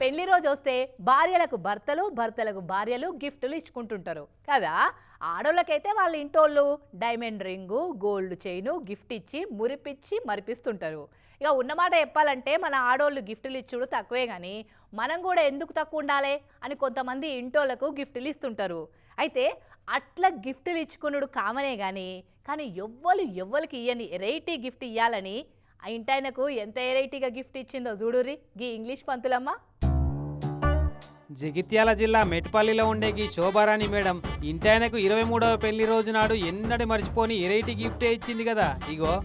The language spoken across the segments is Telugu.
పెళ్ళి రోజు వస్తే భార్యలకు భర్తలు భర్తలకు భార్యలు గిఫ్ట్లు ఇచ్చుకుంటుంటారు. కదా? ఆడోళ్ళకైతే వాళ్ళ ఇంటోళ్ళు diamond ring gold chain gift ఇచ్చి మురిపిచ్చి మరిపిస్తుంటారు. ఇక ఉన్నమాట చెప్పాలంటే మన ఆడోళ్ళు గిఫ్టులు ఇచ్చుడు తక్కువే కానీ మనం కూడా ఎందుకు తక్కువ ఉండాలి అని కొంతమంది ఇంటోళ్ళకు గిఫ్టులు ఇస్తుంటారు. అయితే అట్లా గిఫ్టులు ఇచ్చుకునుడు కామనే కానీ కానీ ఎవ్వరు ఎవ్వరికి ఇయ్యని వెరైటీ గిఫ్ట్ ఇవ్వాలని ఆ ఇంటాయనకు ఎంత వెరైటీగా గిఫ్ట్ ఇచ్చిందో చూడురి గీ ఇంగ్లీష్ పంతులమ్మ. జగిత్యాల జిల్లా మెట్పల్లిలో ఉండే ఈ శోభారాణి మేడం ఇంటాయనకు ఇరవై మూడవ పెళ్ళి రోజు నాడు ఎన్నడి మర్చిపోని ఎరైటీ గిఫ్టే ఇచ్చింది కదా. ఇగో.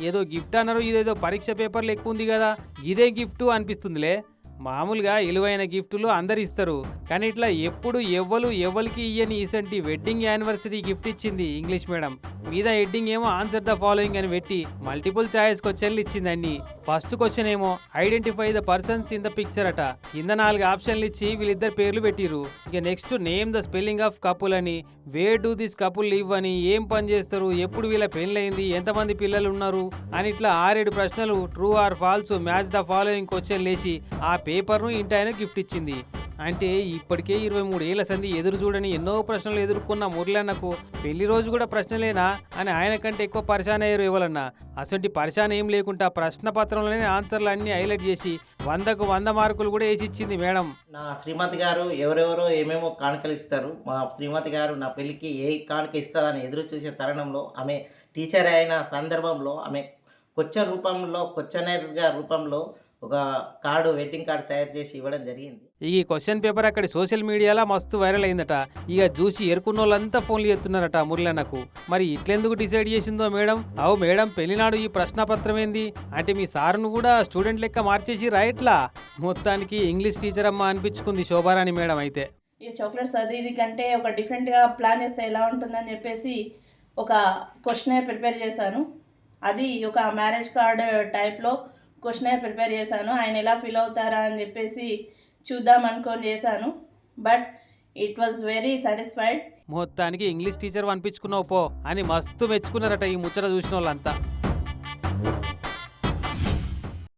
ఏదో గిఫ్ట్ అన్నారు ఇదేదో పరీక్ష పేపర్లు ఎక్కువ ఉంది కదా. ఇదే గిఫ్ట్ అనిపిస్తుందిలే. మామూలుగా విలువైన గిఫ్టులు అందరు ఇస్తారు. కానీ ఇట్లా ఎప్పుడు ఎవ్వరు ఎవరికి ఇయ్యని ఇసంటి వెడ్డింగ్ యానివర్సరీ గిఫ్ట్ ఇచ్చింది ఇంగ్లీష్ మేడం. మీద హెడ్డింగ్ ఏమో ఆన్సర్ ద ఫాలోయింగ్ అని పెట్టి మల్టిపుల్ ఛాయిస్ క్వశ్చన్లు ఇచ్చింది అన్ని. ఫస్ట్ క్వశ్చన్ ఏమో identify the persons in the picture అట. కింద నాలుగు ఆప్షన్లు ఇచ్చి వీళ్ళిద్దరు పేర్లు పెట్టిరు ఇక next name the spelling of couple అని where do this couple live అని ఏం పని చేస్తారు? ఎప్పుడు వీళ్ళ పెళ్ళయింది? ఎంతమంది పిల్లలు ఉన్నారు అని ఇట్లా ఆరేడు ప్రశ్నలు true or false match the following question లేచి ఆ పేపర్ను ఇంటి ఆయన గిఫ్ట్ ఇచ్చింది. అంటే ఇప్పటికే ఇరవై మూడు ఏళ్ళ సంధి ఎదురు చూడని ఎన్నో ప్రశ్నలు ఎదుర్కొన్న మురళన్నకు పెళ్ళి రోజు కూడా ప్రశ్నలేనా అని ఆయన కంటే ఎక్కువ పరిశాన్ అయ్యారు ఇవ్వాలన్నా అసలు పరిశాన్ ఏం లేకుండా ప్రశ్న పత్రంలోనే ఆన్సర్లు అన్ని హైలైట్ చేసి వందకు వంద మార్కులు కూడా వేసి ఇచ్చింది మేడం. నా శ్రీమతి గారు ఎవరెవరో ఏమేమో కానుకలు ఇస్తారు. మా శ్రీమతి గారు నా పెళ్ళికి ఏ కానుక ఇస్తుందని ఎదురు చూసే తరుణంలో ఆమె టీచర్ అయిన సందర్భంలో ఆమె కొచ్చ రూపంలో క్వశ్చనర్గా రూపంలో ఒక కార్డు వెడ్డింగ్ కార్డు తయారు చేసి ఇవ్వడం జరిగింది. ఈ క్వశ్చన్ పేపర్ అక్కడ సోషల్ మీడియాలో మస్తు వైరల్ అయిందట. ఇక చూసి ఎరుకున్న వాళ్ళంతా ఫోన్లు చేస్తున్నారట మురళన్నకు. మరి ఇట్లెందుకు డిసైడ్ చేసిందో మేడం? అవు మేడం పెళ్ళినాడు ఈ ప్రశ్నపత్రం ఏంది అంటే మీ సార్ను కూడా స్టూడెంట్ లెక్క మార్చేసి రాయట్లా? మొత్తానికి ఇంగ్లీష్ టీచర్ అమ్మ అనిపించుకుంది శోభారాణి మేడం అయితే. ఈ చాక్లెట్స్ అది ఇది కంటే ఒక డిఫరెంట్గా ప్లాన్ చేస్తే ఎలా ఉంటుందని చెప్పేసి ఒక క్వశ్చనే ప్రిపేర్ చేశాను. అది ఒక మ్యారేజ్ కార్డ్ టైప్లో క్వశ్చనే ప్రిపేర్ చేశాను. ఆయన ఎలా ఫీల్ అవుతారా అని చెప్పేసి చూద్దాం అనుకొని చేశాను. But it was very satisfied మొత్తానికి ఇంగ్లీష్ టీచర్ అనిపించుకున్నావు పో అని మస్తు మెచ్చుకున్నారట ఈ ముచ్చట చూసిన వాళ్ళంతా